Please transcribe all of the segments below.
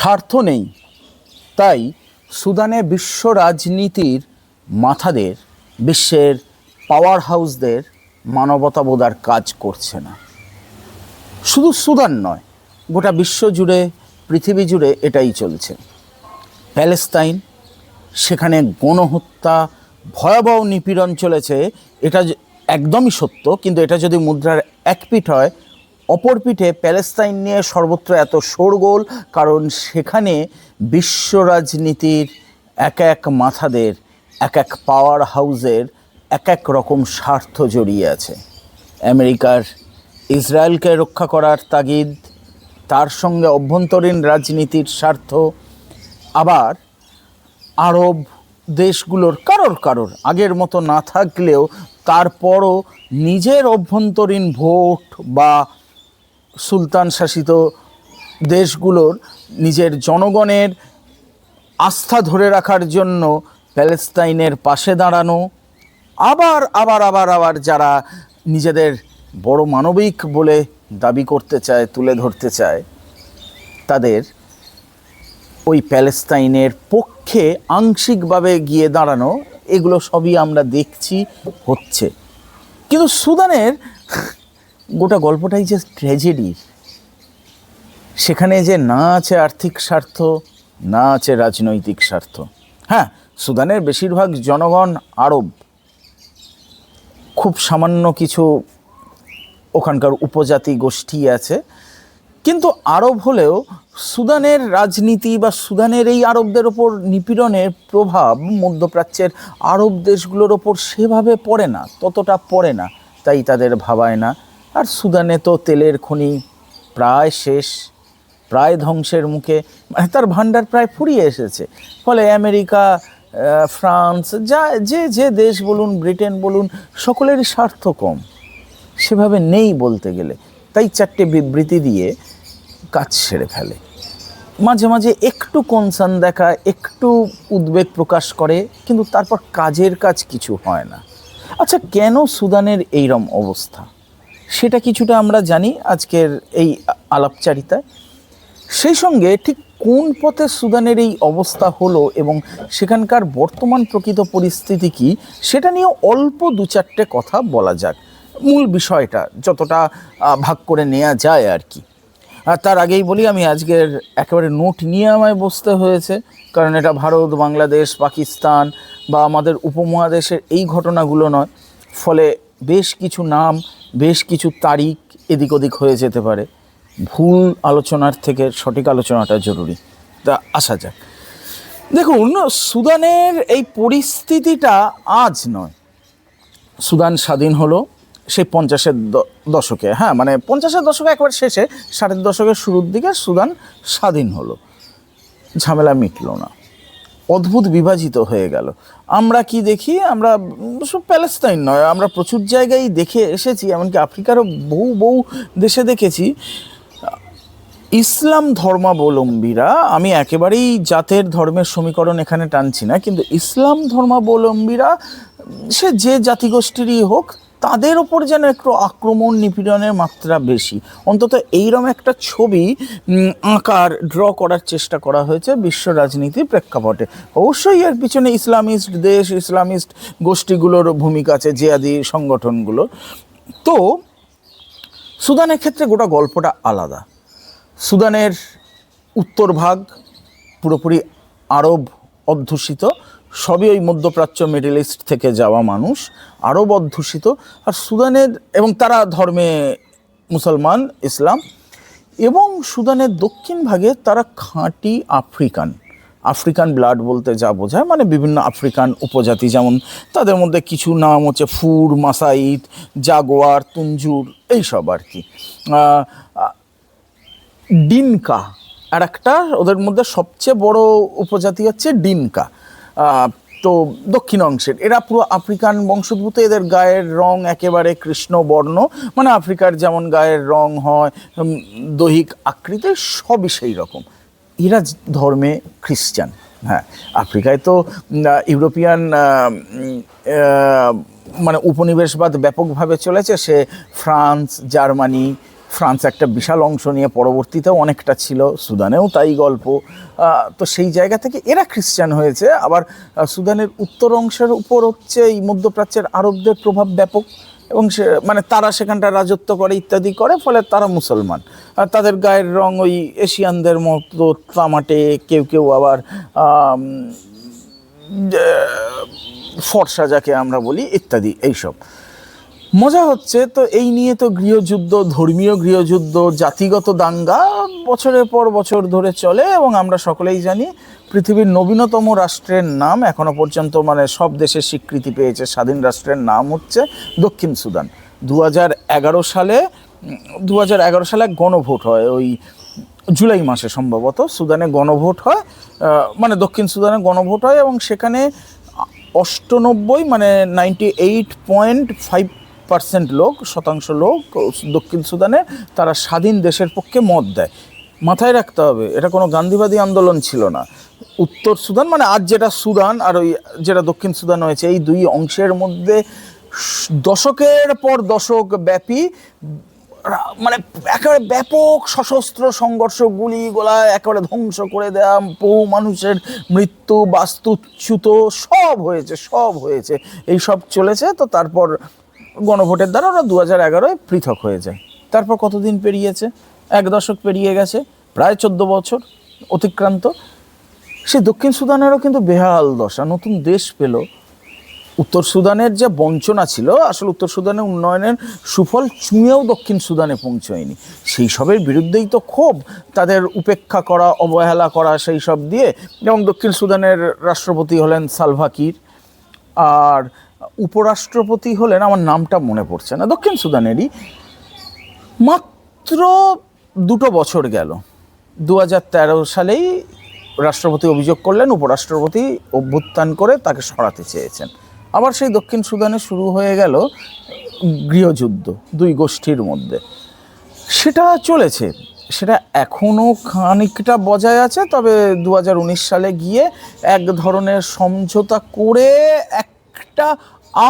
স্বার্থ নেই। তাই সুদানে বিশ্ব রাজনীতির মাথাদের, বিশ্বের পাওয়ার হাউসদের মানবতাবোধ আর কাজ করছে না। শুধু সুদান নয়, গোটা বিশ্ব জুড়ে, পৃথিবী জুড়ে এটাই চলছে। প্যালেস্তাইন, সেখানে গণহত্যা, ভয়াবহ নিপীড়ন চলেছে, এটা একদমই সত্য, কিন্তু এটা যদি মুদ্রার এক পিঠ হয় অপর পিঠে প্যালেস্তাইন নিয়ে সর্বত্র এত শোরগোল, কারণ সেখানে বিশ্ব রাজনীতির এক এক মাথাদের, এক এক পাওয়ার হাউসের এক এক রকম স্বার্থ জড়িয়ে আছে। আমেরিকার ইসরায়েলকে রক্ষা করার তাগিদ, তার সঙ্গে অভ্যন্তরীণ রাজনীতির স্বার্থ, আবার আরব দেশগুলোর কারোর কারোর আগের মতো না থাকলেও তারপরও নিজের অভ্যন্তরীণ ভোট বা সুলতান শাসিত দেশগুলোর নিজের জনগণের আস্থা ধরে রাখার জন্য প্যালেস্তাইনের পাশে দাঁড়ানো, আবার আবার আবার আবার যারা নিজেদের বড় মানবিক বলে দাবি করতে চায়, তুলে ধরতে চায়, তাদের ওই প্যালেস্তাইনের পক্ষে আংশিকভাবে গিয়ে দাঁড়ানো, এগুলো সবই আমরা দেখছি, হচ্ছে। কিন্তু সুদানের গোটা গল্পটাই যে ট্র্যাজেডির সেখানে যে না আছে আর্থিক স্বার্থ, না আছে রাজনৈতিক স্বার্থ। হ্যাঁ সুদানের বেশিরভাগ জনগণ আরব। খুব সামান্য কিছু ওখানকার উপজাতি গোষ্ঠী আছে। কিন্তু আরব হলেও সুদানের রাজনীতি বা সুদানের এই আরবদের ওপর নিপীড়নের প্রভাব মধ্যপ্রাচ্যের আরব দেশগুলোর ওপর সেভাবে পড়ে না, ততটা পড়ে না, তাই তাদের ভাবায় না। আর সুদানে তো তেলের খনি প্রায় শেষ, প্রায় ধ্বংসের মুখে মানে তার ভাণ্ডার প্রায় ফুরিয়ে এসেছে। ফলে আমেরিকা ফ্রান্স, যা, যে যে দেশ বলুন, ব্রিটেন বলুন, সকলেরই স্বার্থ কম। সেভাবে নেই বলতে গেলে। তাই চারটে বিবৃতি দিয়ে কাজ সেরে ফেলে। মাঝে মাঝে একটু কনসার্ন দেখা, একটু উদ্বেগ প্রকাশ করে, কিন্তু তারপর কাজের কাজ কিছু হয় না। আচ্ছা কেন সুদানের এইরম অবস্থা? সেটা কিছুটা আমরা জানি আজকের এই আলাপচারিতায় সেই সঙ্গে ঠিক কোন পথে সুদানের এই অবস্থা হলো এবং সেখানকার বর্তমান প্রকৃত পরিস্থিতি কি, সেটা নিয়ে অল্প দু চারটে কথা বলা যাক। মূল বিষয়টা যতটা ভাগ করে নেওয়া যায় আর কি। আর তার আগেই বলি, আমি আজকের একেবারে নোট নিয়ে আমায় বসতে হয়েছে, কারণ এটা ভারত, বাংলাদেশ, পাকিস্তান বা আমাদের উপমহাদেশের এই ঘটনাগুলো নয়। ফলে বেশ কিছু নাম বেশ কিছু তারিখ এদিক ওদিক হয়ে যেতে পারে। ভুল আলোচনার থেকে সঠিক আলোচনাটা জরুরি। তা আসা যাক। দেখুন, সুদানের এই পরিস্থিতিটা আজ নয়। সুদান স্বাধীন হলো সেই পঞ্চাশের দশকে। হ্যাঁ মানে পঞ্চাশের দশকে একবার শেষে, ষাটের দশকের শুরুর দিকে সুদান স্বাধীন হলো। ঝামেলা মিটলো না। অদ্ভুত বিভাজিত হয়ে গেল। আমরা কি দেখি? আমরা শুধু প্যালেস্তাইন নয়, আমরা প্রচুর জায়গায় দেখে এসেছি, এমনকি আফ্রিকারও বহু বহু দেশে দেখেছি। ইসলাম ধর্মাবলম্বীরা, আমি একেবারেই জাতের ধর্মের সমীকরণ এখানে টানছি না, কিন্তু ইসলাম ধর্মাবলম্বীরা, সে যে জাতিগোষ্ঠীরই হোক তাদের ওপর যেন একটু আক্রমণ নিপীড়নের মাত্রা বেশি। অন্তত এইরকম একটা ছবি আঁকার ড্র করার চেষ্টা করা হয়েছে বিশ্ব রাজনীতির প্রেক্ষাপটে। অবশ্যই এর পিছনে ইসলামিস্ট দেশ, ইসলামিস্ট গোষ্ঠীগুলোর ভূমিকা আছে, জিয়াদি সংগঠনগুলো তো, সুদানের ক্ষেত্রে গোটা গল্পটা আলাদা। সুদানের উত্তর ভাগ পুরোপুরি আরব অধ্যুষিত সবই ওই মধ্যপ্রাচ্য, মিডল ইস্ট থেকে যাওয়া মানুষ, আরব অধ্যুষিত। আর সুদানের এবং তারা ধর্মে মুসলমান, ইসলাম। এবং সুদানের দক্ষিণ ভাগে তারা খাঁটি আফ্রিকান। আফ্রিকান ব্লাড বলতে যা বোঝায় মানে বিভিন্ন আফ্রিকান উপজাতি, যেমন তাদের মধ্যে কিছু নাম হচ্ছে ফুর মাসাইদ জাগোয়ার, তুঞ্জুর, এইসব আর কি। ডিনকা, আর একটা ওদের মধ্যে সবচেয়ে বড় উপজাতি হচ্ছে ডিনকা। তো দক্ষিণ অংশের। এরা পুরো আফ্রিকান বংশোদ্ভূত, এদের গায়ের রং একেবারে কৃষ্ণ বর্ণ। মানে আফ্রিকার যেমন গায়ের রং হয় দৈহিক আকৃতি সবই সেই রকম। এরা ধর্মে খ্রিস্টান হ্যাঁ। আফ্রিকায় তো ইউরোপিয়ান মানে উপনিবেশবাদ ব্যাপকভাবে চলেছে। সে ফ্রান্স, জার্মানি ফ্রান্স একটা বিশাল অংশ নিয়ে পরবর্তীতেও অনেকটা ছিল, সুদানেও তাই গল্প। তো সেই জায়গা থেকে এরা খ্রিস্টান হয়েছে, আবার সুদানের উত্তর অংশের উপর হচ্ছে এই মধ্যপ্রাচ্যের আরবদের প্রভাব ব্যাপক এবং সে মানে তারা সেখানটা রাজত্ব করে ইত্যাদি করে, ফলে তারা মুসলমান। আর তাদের গায়ের রং ওই এশিয়ানদের মতো তামাটে, কেউ কেউ আবার ফর্সা যাকে আমরা বলি, ইত্যাদি, এইসব। মজা হচ্ছে, তো এই নিয়ে তো গৃহযুদ্ধ, ধর্মীয় গৃহযুদ্ধ, জাতিগত দাঙ্গা বছরের পর বছর ধরে চলে এবং আমরা সকলেই জানি পৃথিবীর নবীনতম রাষ্ট্রের নাম এখনও পর্যন্ত মানে সব দেশে স্বীকৃতি পেয়েছে। স্বাধীন রাষ্ট্রের নাম হচ্ছে দক্ষিণ সুদান। দু হাজার এগারো সালে দু হাজার এগারো সালে গণভোট হয়, ওই জুলাই মাসে সম্ভবত সুদানে গণভোট হয় মানে দক্ষিণ সুদানে গণভোট হয় এবং সেখানে অষ্টানব্বই মানে ninety eight point five percent লোক, শতাংশ লোক দক্ষিণ সুদানে তারা স্বাধীন দেশের পক্ষে মত দেয়। মাথায় রাখতে হবে, এটা কোনো গান্ধীবাদী আন্দোলন ছিল না। উত্তর সুদান মানে আজ যেটা সুদান আর ওই যেটা দক্ষিণ সুদান হয়েছে, এই দুই অংশের মধ্যে দশকের পর দশক ব্যাপী মানে একেবারে ব্যাপক সশস্ত্র সংঘর্ষ, গুলি গোলা একেবারে ধ্বংস করে দেওয়া বহু মানুষের মৃত্যু, বাস্তুচ্যুত সব হয়েছে সব হয়েছে। এই সব চলেছে, তো তারপর গণভোটের দ্বারা ওরা দু হাজার এগারোয় পৃথক হয়ে যায়। তারপর কতদিন পেরিয়েছে? এক দশক পেরিয়ে গেছে, প্রায় চোদ্দ বছর অতিক্রান্ত। সে দক্ষিণ সুদানেরও কিন্তু বেহাল দশা। নতুন দেশ পেল। উত্তর সুদানের যে বঞ্চনা ছিল, আসলে উত্তর সুদানের উন্নয়নের সুফল চুঁয়েও দক্ষিণ সুদানে পৌঁছয়নি। সেই সবের বিরুদ্ধেই তো ক্ষোভ, তাদের উপেক্ষা করা, অবহেলা করা, সেই সব দিয়ে। এবং দক্ষিণ সুদানের রাষ্ট্রপতি হলেন সালভাকির। আর উপরাষ্ট্রপতি হলেন, আমার নামটা মনে পড়ছে না, দক্ষিণ সুদানেরই। মাত্র দুটো বছর গেল। দু হাজার তেরো সালেই রাষ্ট্রপতি অভিযোগ করলেন, উপরাষ্ট্রপতি অভ্যুত্থান করে তাকে সরাতে চেয়েছেন। আবার সেই দক্ষিণ সুদানে শুরু হয়ে গেল গৃহযুদ্ধ, দুই গোষ্ঠীর মধ্যে। সেটা চলেছে, সেটা এখনও খানিকটা বজায় আছে, তবে দু হাজার উনিশ সালে গিয়ে এক ধরনের সমঝোতা করে একটা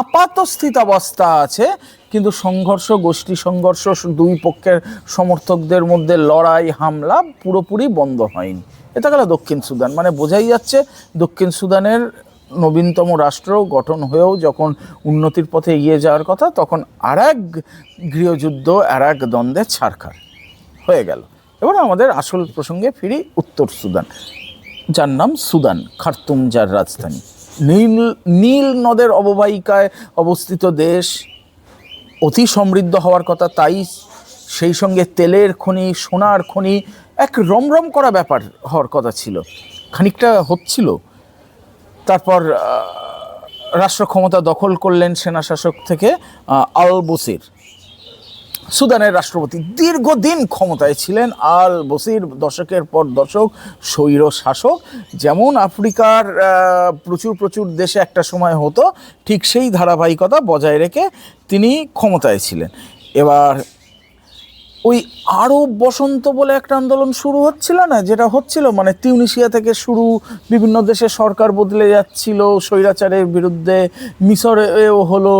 আপাত স্থিতাবস্থা আছে, কিন্তু সংঘর্ষ, গোষ্ঠী সংঘর্ষ, দুই পক্ষের সমর্থকদের মধ্যে লড়াই, হামলা পুরোপুরি বন্ধ হয়নি। এটা গেল দক্ষিণ সুদান। মানে বোঝাই যাচ্ছে, দক্ষিণ সুদানের নবীনতম রাষ্ট্র গঠন হয়েও যখন উন্নতির পথে এগিয়ে যাওয়ার কথা, তখন আর এক গৃহযুদ্ধ, আর এক দ্বন্দ্বের ছাড়খার হয়ে গেল। এবার আমাদের আসল প্রসঙ্গে ফিরি উত্তর সুদান। যার নাম সুদান খার্তুম যার রাজধানী। নীল নীল নদের অববাহিকায় অবস্থিত দেশ অতি সমৃদ্ধ হওয়ার কথা তাই সেই সঙ্গে তেলের খনি, সোনার খনি এক রমরম করা ব্যাপার হওয়ার কথা ছিল। খানিকটা হচ্ছিল। তারপর রাষ্ট্র ক্ষমতা দখল করলেন সেনা শাসক থেকে আল বসির সুদানের রাষ্ট্রপতি দীর্ঘদিন ক্ষমতায় ছিলেন, আল বসির দশকের পর দশক, স্বৈর শাসক। যেমন আফ্রিকার প্রচুর প্রচুর দেশে একটা সময় হতো, ঠিক সেই ধারাবাহিকতা বজায় রেখে তিনি ক্ষমতায় ছিলেন। এবার ওই আরব বসন্ত বলে একটা আন্দোলন শুরু হচ্ছিল না? যেটা হচ্ছিল মানে তিউনিশিয়া থেকে শুরু বিভিন্ন দেশে সরকার বদলে যাচ্ছিল, স্বৈরাচারের বিরুদ্ধে মিশরেও হলো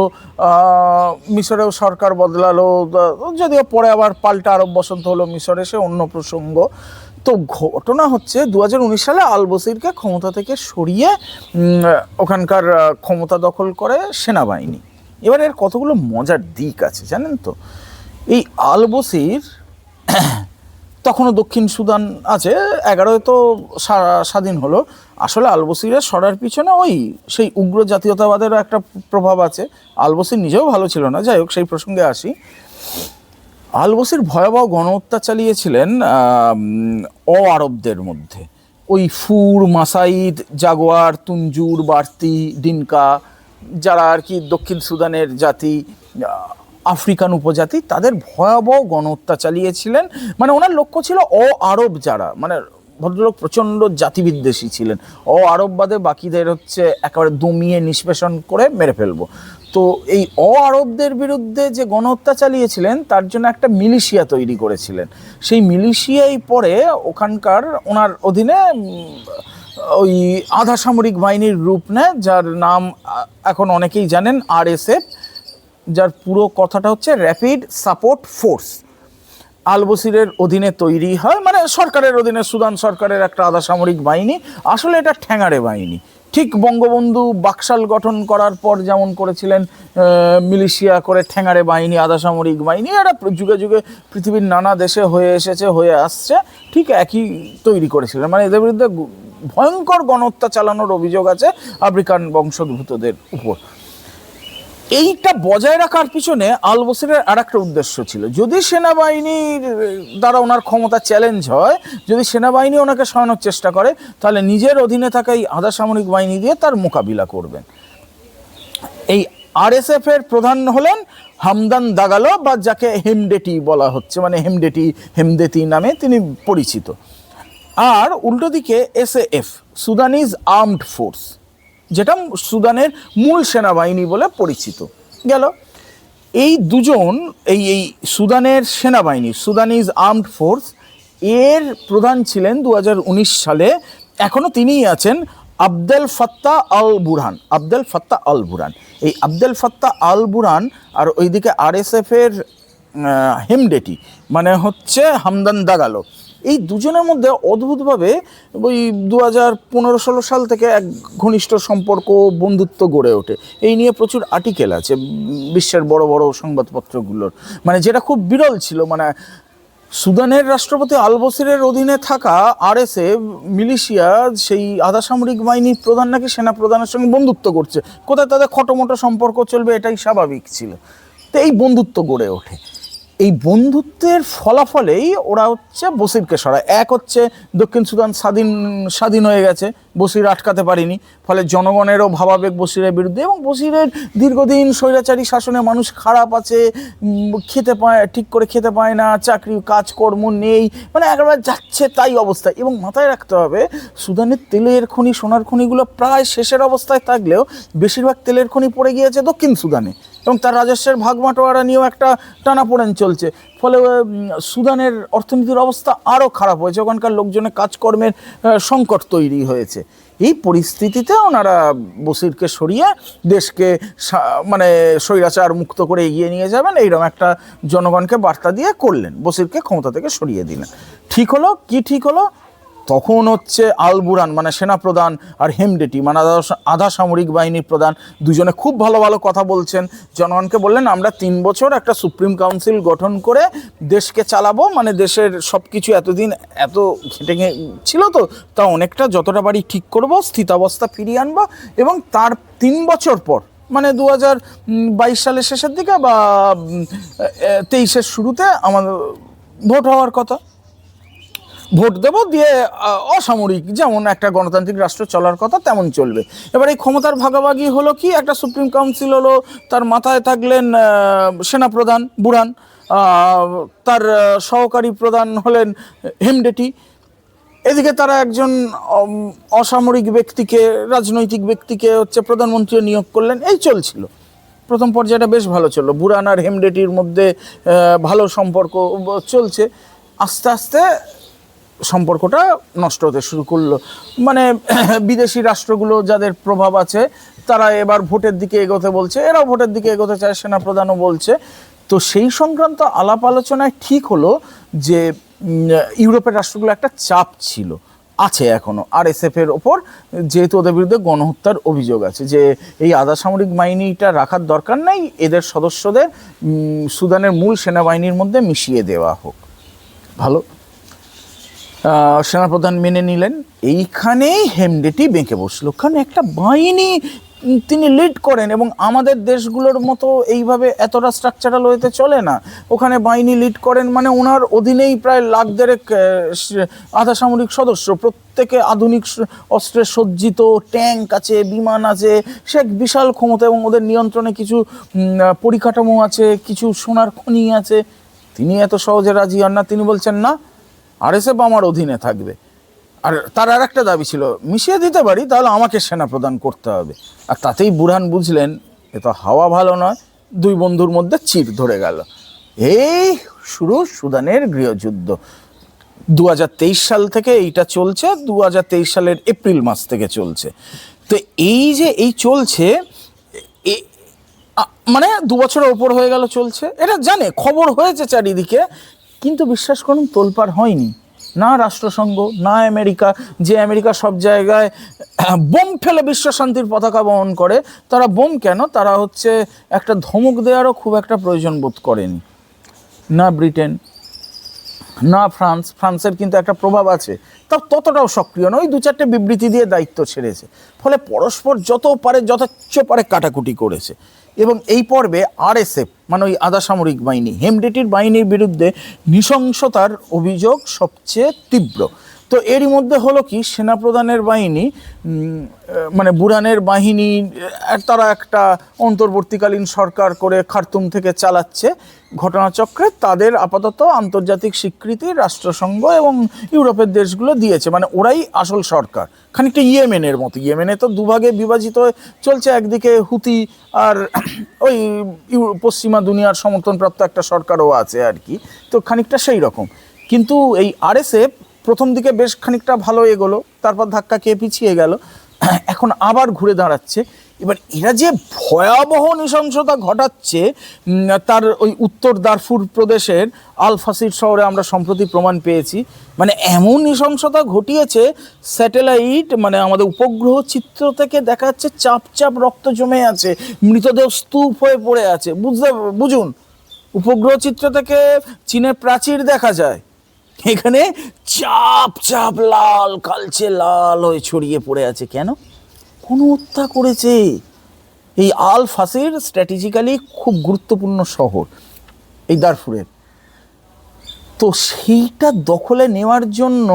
মিশরেও সরকার বদলালো, যদিও পরে আবার পাল্টা আরব বসন্ত হলো মিশরে, সে অন্য প্রসঙ্গ। তো ঘটনা হচ্ছে দু হাজার উনিশ সালে আল বসিরকে ক্ষমতা থেকে সরিয়ে ওখানকার ক্ষমতা দখল করে সেনাবাহিনী। এবার এর কতগুলো মজার দিক আছে জানেন তো? এই আলবসির তখনও দক্ষিণ সুদান আছে, এগারোয় তো স্বাধীন হলো। আসলে আলবসিরের সরার পিছনে ওই সেই উগ্র জাতীয়তাবাদেরও একটা প্রভাব আছে। আলবসির নিজেও ভালো ছিল না, যাই হোক, সেই প্রসঙ্গে আসি। আলবসির ভয়াবহ গণহত্যা চালিয়েছিলেন অ আরবদের মধ্যে। ওই ফুর, মাসাইদ, জাগোয়ার, তুঞ্জুর, বার্তি, ডিনকা, যারা আর কি দক্ষিণ সুদানের জাতি আফ্রিকান উপজাতি তাদের ভয়াবহ গণহত্যা চালিয়েছিলেন। মানে ওনার লক্ষ্য ছিল অ আরব যারা মানে ভদ্রলোক প্রচণ্ড জাতিবিদ্বেষী ছিলেন। অ আরববাদে বাকিদের হচ্ছে একেবারে দমিয়ে নিষ্পেষণ করে মেরে ফেলব। তো এই অ আরবদের বিরুদ্ধে যে গণহত্যা চালিয়েছিলেন, তার জন্য একটা মিলিশিয়া তৈরি করেছিলেন। সেই মিলিশিয়াই পরে ওখানকার ওনার অধীনে ওই আধা সামরিক বাহিনীর রূপ নেয়, যার নাম এখন অনেকেই জানেন আরএসএফ যার পুরো কথাটা হচ্ছে র্যাপিড সাপোর্ট ফোর্স আল বসিরের অধীনে তৈরি হয় মানে সরকারের অধীনে সুদান সরকারের একটা আধা সামরিক বাহিনী। আসলে এটা ঠ্যাঙাড়ে বাহিনী। ঠিক বঙ্গবন্ধু বাকশাল গঠন করার পর যেমন করেছিলেন মিলিশিয়া করে ঠ্যাঙাড়ে বাহিনী আধা সামরিক বাহিনী, এরা যুগে যুগে পৃথিবীর নানা দেশে হয়ে এসেছে, হয়ে আসছে। ঠিক একই তৈরি করেছিলেন। মানে এদের বিরুদ্ধে ভয়ঙ্কর গণহত্যা চালানোর অভিযোগ আছে আফ্রিকান বংশোদ্ভূতদের উপর। এইটা বজায় রাখার পিছনে আল বসিরের আর একটা উদ্দেশ্য ছিল। যদি সেনাবাহিনীর দ্বারা ওনার ক্ষমতা চ্যালেঞ্জ হয়, যদি সেনাবাহিনী ওনাকে সরানোর চেষ্টা করে, তাহলে নিজের অধীনে থাকা এই আধা সামরিক বাহিনী দিয়ে তার মোকাবিলা করবেন। এই আরএসএফ এর প্রধান হলেন হামদান দাগালো, বা যাকে হেমডেটি বলা হচ্ছে মানে হেমডেটি, হেমদেতি নামে তিনি পরিচিত। আর উল্টো দিকে এসএএফ সুদানিজ আর্মড ফোর্স যেটা সুদানের মূল সেনাবাহিনী বলে পরিচিত। গেল। এই দুজন এই এই সুদানের সেনাবাহিনী সুদানিজ আর্মড ফোর্স এর প্রধান ছিলেন দু হাজার উনিশ সালে এখনও তিনিই আছেন Abdel Fattah al Burhan Abdel Fattah al Burhan এই আবদেল ফাত্তা আল বুরহান আর ওইদিকে আরএসএফ এর আহ, হেমডেটি মানে হচ্ছে হামদান দাগালো। এই দুজনের মধ্যে অদ্ভুতভাবে ওই দু হাজার পনেরো ষোলো সাল থেকে এক ঘনিষ্ঠ সম্পর্ক বন্ধুত্ব গড়ে ওঠে। এই নিয়ে প্রচুর আর্টিকেল আছে বিশ্বের বড় বড় সংবাদপত্রগুলোর। মানে যেটা খুব বিরল ছিল মানে সুদানের রাষ্ট্রপতি আলবসিরের অধীনে থাকা আরএসএফ মিলিশিয়া, সেই আধা সামরিক বাহিনীর প্রধান নাকি সেনা প্রধানের সঙ্গে বন্ধুত্ব করছে। কোথায় তাদের খটোমটো সম্পর্ক চলবে এটাই স্বাভাবিক ছিল। তো এই বন্ধুত্ব গড়ে ওঠে। এই বন্ধুত্বের ফলাফলেই ওরা হচ্ছে বসিরকে সরায়। এক হচ্ছে দক্ষিণ সুদান স্বাধীন স্বাধীন হয়ে গেছে। বসির আটকাতে পারেনি। ফলে জনগণেরও ভাবাবেগ বসিরের বিরুদ্ধে এবং বসিরের দীর্ঘদিন স্বৈরাচারী শাসনে মানুষ খারাপ আছে খেতে পায়, ঠিক করে খেতে পায় না, চাকরি, কাজকর্ম নেই মানে একেবারে যাচ্ছে তাই অবস্থা। এবং মাথায় রাখতে হবে, সুদানের তেলের খনি, সোনার খনিগুলো প্রায় শেষের অবস্থায় থাকলেও বেশিরভাগ তেলের খনি পড়ে গিয়েছে দক্ষিণ সুদানে। এবং তার রাজস্বের ভাগবাটোয়ারা নিয়েও একটা টানাপোড়েন চলছে। ফলে সুদানের অর্থনীতির অবস্থা আরও খারাপ হয়েছে। ওখানকার লোকজনের কাজকর্মের সংকট তৈরি হয়েছে। এই পরিস্থিতিতে ওনারা বসিরকে সরিয়ে দেশকে মানে স্বৈরাচার মুক্ত করে এগিয়ে নিয়ে যাবেন। এইরকম একটা জনগণকে বার্তা দিয়ে করলেন। বসিরকে ক্ষমতা থেকে সরিয়ে দিলেন। ঠিক হলো? কি ঠিক হলো? তখন হচ্ছে আলবুরান মানে সেনাপ্রধান, আর হেমডেটি মানে আধা- সামরিক বাহিনীর প্রধান, দুজনে খুব ভালো ভালো কথা বলছেন। জনগণকে বললেন, আমরা তিন বছর একটা সুপ্রিম কাউন্সিল গঠন করে দেশকে চালাবো মানে দেশের সব কিছু এতদিন এত ঘেটে ছিল তো, তা অনেকটা যতটা বাড়ি ঠিক করব, স্থিতাবস্থা ফিরিয়ে আনব। এবং তার তিন বছর পর মানে দু হাজার বাইশ সালের শেষের দিকে বা তেইশের শুরুতে আমাদের ভোট হওয়ার কথা ভোট দেব দিয়ে অসামরিক যেমন একটা গণতান্ত্রিক রাষ্ট্র চলার কথা তেমন চলবে। এবার এই ক্ষমতার ভাগাভাগি হলো কি? একটা সুপ্রিম কাউন্সিল হলো, তার মাথায় থাকলেন সেনাপ্রধান বুড়ান তার সহকারী প্রধান হলেন হেমডেটি। এদিকে তারা একজন অসামরিক ব্যক্তিকে, রাজনৈতিক ব্যক্তিকে হচ্ছে প্রধানমন্ত্রী নিয়োগ করলেন। এই চলছিল। প্রথম পর্যায়টা বেশ ভালো চলল। বুরান আর হেমডেটির মধ্যে ভালো সম্পর্ক চলছে। আস্তে আস্তে সম্পর্কটা নষ্ট হতে শুরু করল। মানে বিদেশি রাষ্ট্রগুলো যাদের প্রভাব আছে, তারা এবার ভোটের দিকে এগোতে বলছে, এরাও ভোটের দিকে এগোতে চায়, সেনাপ্রধানও বলছে। তো সেই সংক্রান্ত আলাপ আলোচনায় ঠিক হলো যে ইউরোপের রাষ্ট্রগুলো একটা চাপ ছিল, আছে এখনও আর এসএফ এর ওপর যেহেতু ওদের বিরুদ্ধে গণহত্যার অভিযোগ আছে, যে এই আধা সামরিক বাহিনীটা রাখার দরকার নেই, এদের সদস্যদের সুদানের মূল সেনাবাহিনীর মধ্যে মিশিয়ে দেওয়া হোক। ভালো? সেনাপ্রধান মেনে নিলেন। এইখানেই হেমডেটি বেঁকে বসল। কারণ একটা বাহিনী তিনি লিড করেন এবং আমাদের দেশগুলোর মতো এইভাবে এতটা স্ট্রাকচারাল হইতে চলে না। ওখানে বাহিনী লিড করেন মানে ওনার অধীনেই প্রায় লাখ দেড়েক আধা সামরিক সদস্য। প্রত্যেকে আধুনিক অস্ত্রে সজ্জিত, ট্যাঙ্ক আছে, বিমান আছে। সে এক বিশাল ক্ষমতা এবং ওদের নিয়ন্ত্রণে কিছু পরিকাঠামো আছে, কিছু সোনার খনি আছে। তিনি এত সহজে রাজি হন না। তিনি বলছেন, না আরএসএফ আমার অধীনে থাকবে। আর তার আর একটা দাবি ছিল, মিশিয়ে দিতে পারি, তাহলে আমাকে সেনা প্রদান করতে হবে। আর তাতেই বুরহান বুঝলেন, এ তো হাওয়া ভালো নয়, দুই বন্ধুর মধ্যে চির ধরে গেল। এই শুরু সুদানের গৃহযুদ্ধ। দু হাজার তেইশ সাল থেকে এইটা চলছে দু হাজার তেইশ সালের এপ্রিল মাস থেকে চলছে। তো এই যে এই চলছে মানে দু বছরের ওপর হয়ে গেল চলছে। এটা জানে, খবর হয়েছে চারিদিকে কিন্তু বিশ্বাস করুন, তোলপাড় হয়নি। না রাষ্ট্রসংঘ, না আমেরিকা, যে আমেরিকা সব জায়গায় বোম ফেলে বিশ্ব শান্তির পতাকা বহন করে, তারা বোম কেন? তারা হচ্ছে একটা ধমক দেওয়ারও খুব একটা প্রয়োজন বোধ করেনি। না ব্রিটেন, না ফ্রান্স, ফ্রান্সের কিন্তু একটা প্রভাব আছে। তা ততটাও সক্রিয় নয় দু চারটে বিবৃতি দিয়ে দায়িত্ব ছেড়েছে। ফলে পরস্পর যত পারে যথেচ্ছ পারে কাটাকুটি করেছে। এবং এই পর্বে আরএসএফ মানে ওই আধা সামরিক বাহিনী, হেমডেটির বাহিনীর বিরুদ্ধে নৃশংসতার অভিযোগ সবচেয়ে তীব্র। তো এরই মধ্যে হলো কি, সেনাপ্রধানের বাহিনী মানে বুরানের বাহিনী তারা একটা অন্তর্বর্তীকালীন সরকার করে খার্তুম থেকে চালাচ্ছে। ঘটনাচক্রে তাদের আপাতত আন্তর্জাতিক স্বীকৃতি রাষ্ট্রসংঘ এবং ইউরোপের দেশগুলো দিয়েছে। মানে ওরাই আসল সরকার। খানিকটা ইয়েমেনের মতো। ইয়েমেনে তো দুভাগে বিভাজিত চলছে। একদিকে হুতি আর ওই পশ্চিমা দুনিয়ার সমর্থনপ্রাপ্ত একটা সরকারও আছে আর কি। তো খানিকটা সেই রকম। কিন্তু এই আরএসএফ প্রথম দিকে বেশ খানিকটা ভালো এগোলো। তারপর ধাক্কা খেয়ে পিছিয়ে গেল। এখন আবার ঘুরে দাঁড়াচ্ছে। এবার এরা যে ভয়াবহ নৃশংসতা ঘটাচ্ছে তার ওই উত্তর দারফুর প্রদেশের আলফাসির শহরে আমরা সম্প্রতি প্রমাণ পেয়েছি। মানে এমন নৃশংসতা ঘটিয়েছে, স্যাটেলাইট মানে আমাদের উপগ্রহ চিত্র থেকে দেখা যাচ্ছে চাপ চাপ রক্ত জমে আছে, মৃতদেহ স্তূপ হয়ে পড়ে আছে। বুঝতে, বুঝুন, উপগ্রহ চিত্র থেকে চীনের প্রাচীর দেখা যায়। এখানে চাপ চাপ লাল, কালচে লাল হয়ে ছড়িয়ে পড়ে আছে। কেন? কোনো হত্যা করেছে। এই আল ফাসির স্ট্র্যাটেজিক্যালি খুব গুরুত্বপূর্ণ শহর, এই দারফুরের। তো সেইটা দখলে নেওয়ার জন্য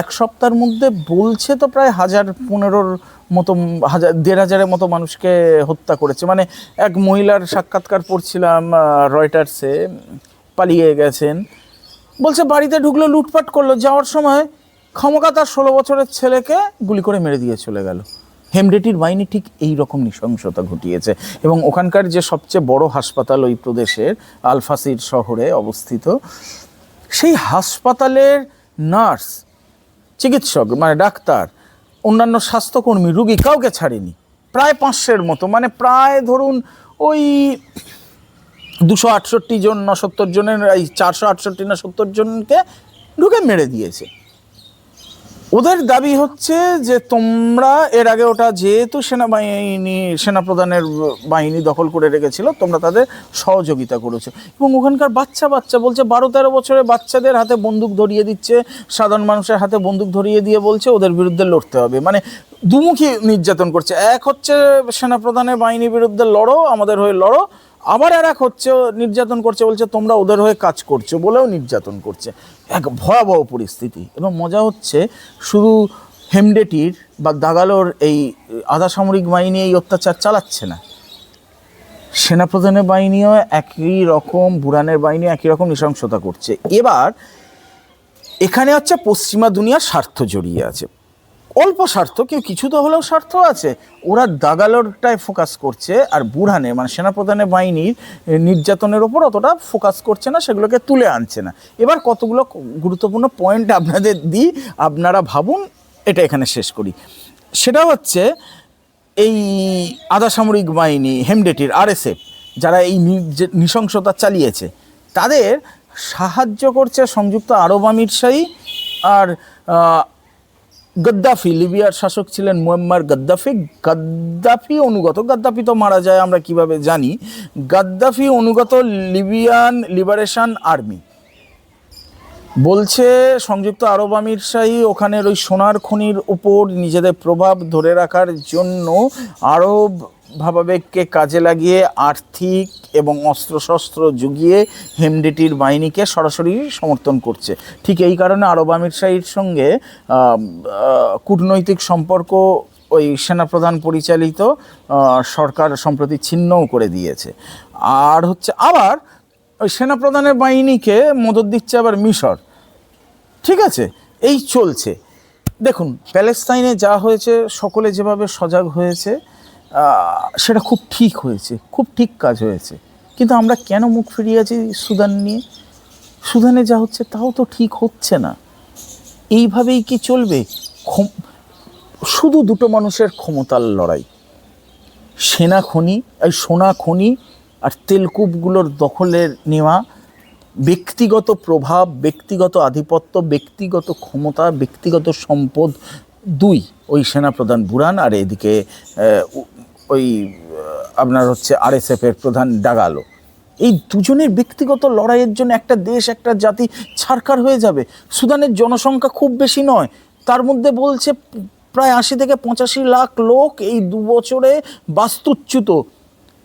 এক সপ্তাহের মধ্যে বলছে তো প্রায় হাজার পনেরোর মতো, হাজার, দেড় হাজারের মতো মানুষকে হত্যা করেছে। মানে এক মহিলার সাক্ষাৎকার পড়ছিলাম রয়টার্সে, পালিয়ে গেছেন। বলছে, বাড়িতে ঢুকলো, লুটপাট করল। যাওয়ার সময় ক্ষমতা তার ষোলো বছরের ছেলেকে গুলি করে মেরে দিয়ে চলে গেল। হেমডেটির বাহিনী ঠিক এই রকম নৃশংসতা ঘটিয়েছে এবং ওখানকার যে সবচেয়ে বড় হাসপাতাল ওই প্রদেশের আলফাসির শহরে অবস্থিত, সেই হাসপাতালের নার্স, চিকিৎসক মানে ডাক্তার, অন্যান্য স্বাস্থ্যকর্মী, রুগী কাউকে ছাড়েনি। প্রায় পাঁচশের মতো মানে প্রায় ধরুন ওই দুশো আটষট্টি জন না সত্তর জনের, এই চারশো আটষট্টি না সত্তর জনকে ঢুকে মেরে দিয়েছে। ওদের দাবি হচ্ছে যে তোমরা এর আগে ওটা যেহেতু সেনাবাহিনী, সেনাপ্রধানের বাহিনী দখল করে রেখেছিল, তোমরা তাদের সহযোগিতা করেছ। এবং ওখানকার বাচ্চা বাচ্চা বলছে, বারো তেরো বছরের বাচ্চাদের হাতে বন্দুক ধরিয়ে দিচ্ছে, সাধারণ মানুষের হাতে বন্দুক ধরিয়ে দিয়ে বলছে, ওদের বিরুদ্ধে লড়তে হবে। মানে দুমুখী নির্যাতন করছে। এক হচ্ছে সেনাপ্রধানের বাহিনীর বিরুদ্ধে লড়ো, আমাদের হয়ে লড়ো আবার আর এক হচ্ছে, নির্যাতন করছে, বলছে, তোমরা ওদের হয়ে কাজ করছ বলেও নির্যাতন করছে। এক ভয়াবহ পরিস্থিতি। এবং মজা হচ্ছে, শুধু হেমডেটির বা দাগালোর এই আধা সামরিক বাহিনী এই অত্যাচার চালাচ্ছে না। সেনাপ্রধানের বাহিনীও একই রকম, বুরানের বাহিনী একই রকম নৃশংসতা করছে। এবার, এখানে হচ্ছে পশ্চিমা দুনিয়ার স্বার্থ জড়িয়ে আছে। অল্প স্বার্থ, কেউ কিছু তো হলেও স্বার্থ আছে। ওরা দাগালোরটায় ফোকাস করছে আর বুড়ানে মানে সেনাপ্রধানের বাহিনীর নির্যাতনের ওপর অতটা ফোকাস করছে না, সেগুলোকে তুলে আনছে না। এবার কতগুলো গুরুত্বপূর্ণ পয়েন্ট আপনাদের দিই, আপনারা ভাবুন, এটা এখানে শেষ করি। সেটা হচ্ছে এই আধা সামরিক বাহিনী, হেমডেটির আরএসএফ, যারা এই নৃশংসতা চালিয়েছে, তাদের সাহায্য করছে সংযুক্ত আরব আমিরশাহী আর গদ্দাফি, লিবিয়ার শাসক ছিলেন মুয়াম্মার গদ্দাফি। গাদ্দাফি অনুগত, গাদ্দাফি তো মারা যায়, আমরা কীভাবে জানি। গাদ্দাফি অনুগত লিবিয়ান লিবারেশন আর্মি। বলছে, সংযুক্ত আরব আমিরশাহী ওখানের ওই সোনার খনির উপর নিজেদের প্রভাব ধরে রাখার জন্য আরব ভাবাবেগকে কাজে লাগিয়ে আর্থিক এবং অস্ত্রশস্ত্র যুগিয়ে হেমডেটির বাহিনীকে সরাসরি সমর্থন করছে। ঠিক এই কারণে আরব আমির আমিরশাহীর সঙ্গে কূটনৈতিক সম্পর্ক ওই সেনাপ্রধান পরিচালিত সরকার সম্প্রতি ছিন্নও করে দিয়েছে। আর হচ্ছে আবার ওই সেনাপ্রধানের বাহিনীকে মদত দিচ্ছে আবার মিশর। ঠিক আছে? এই চলছে। দেখুন, প্যালেস্তাইনে যা হয়েছে, সকলে যেভাবে সজাগ হয়েছে সেটা খুব ঠিক হয়েছে, খুব ঠিক কাজ হয়েছে। কিন্তু আমরা কেন মুখ ফিরিয়ে আছি সুদান নিয়ে? সুদানে যা হচ্ছে তাও তো ঠিক হচ্ছে না। এইভাবেই কি চলবে? শুধু দুটো মানুষের ক্ষমতার লড়াই। সেনা খনি, এই সোনা খনি আর তেলকূপগুলোর দখলের নেওয়া, ব্যক্তিগত প্রভাব, ব্যক্তিগত আধিপত্য, ব্যক্তিগত ক্ষমতা, ব্যক্তিগত সম্পদ দুই, ওই সেনাপ্রধান বুরান আর এদিকে ওই আপনার হচ্ছে আরএসএফ এর প্রধান ডাগালো। এই দুজনের ব্যক্তিগত লড়াইয়ের জন্য একটা দেশ, একটা জাতি ছারকার হয়ে যাবে। সুদানের জনসংখ্যা খুব বেশি নয়। তার মধ্যে বলছে প্রায় আশি থেকে পঁচাশি লাখ লোক এই দু বছরে বাস্তুচ্যুত।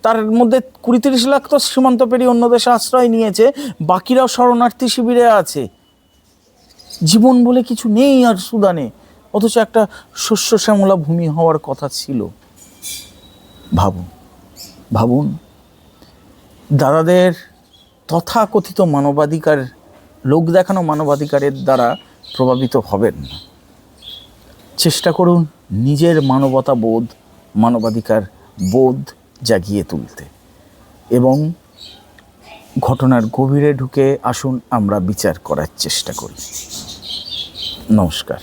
তার মধ্যে কুড়ি তিরিশ লাখ তো সীমান্ত পেরিয়ে অন্য দেশে আশ্রয় নিয়েছে। বাকিরাও শরণার্থী শিবিরে আছে। জীবন বলে কিছু নেই আর সুদানে। অথচ একটা শস্য শ্যামলা ভূমি হওয়ার কথা ছিল। ভাবুন। ভাবুন, দাদাদের তথাকথিত মানবাধিকার, লোক দেখানো মানবাধিকারের দ্বারা প্রভাবিত হবেন না। চেষ্টা করুন নিজের মানবতা বোধ, মানবাধিকার বোধ জাগিয়ে তুলতে। এবং ঘটনার গভীরে ঢুকে আসুন, আমরা বিচার করার চেষ্টা করি। নমস্কার।